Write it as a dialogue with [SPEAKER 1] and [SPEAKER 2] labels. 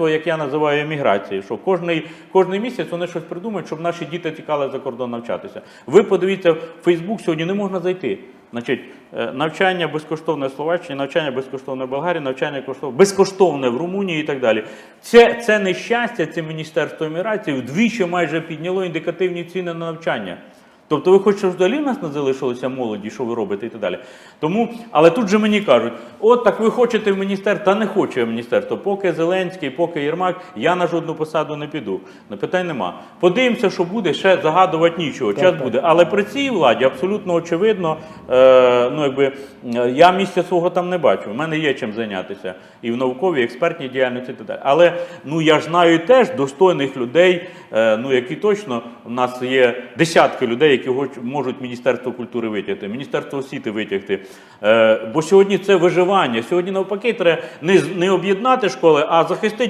[SPEAKER 1] міністерство, як я називаю, еміграції. Що кожний, кожний місяць вони щось придумають, щоб наші діти тікали за кордон навчатися. Ви подивіться, в Фейсбук сьогодні не можна зайти. Значить, е, навчання безкоштовне в Словаччині, навчання безкоштовне в Болгарії, навчання коштовне, безкоштовне в Румунії і так далі. Це, це нещастя, це Міністерство еміграції вдвічі майже підняло індикативні ціни на навчання. Тобто ви хочете, щоб взагалі в нас не залишилося молоді, що ви робите і так далі. Тому, але тут же мені кажуть, от так ви хочете в міністерство, та не хочу я в міністерство. Поки Зеленський, поки Єрмак, я на жодну посаду не піду. Ну, питань нема. Подивимося, що буде, ще загадувати нічого. Час буде. Але при цій владі абсолютно очевидно, е, ну якби е, я місця свого там не бачу. У мене є чим зайнятися і в науковій, і експертній діяльності і так далі. Але ну я ж знаю теж достойних людей, е, ну які точно у нас є десятки людей, хоч- можуть Міністерство культури витягти, Міністерство освіти витягти. Е, бо сьогодні це виживання. Сьогодні навпаки треба не об'єднати школи, а захистити.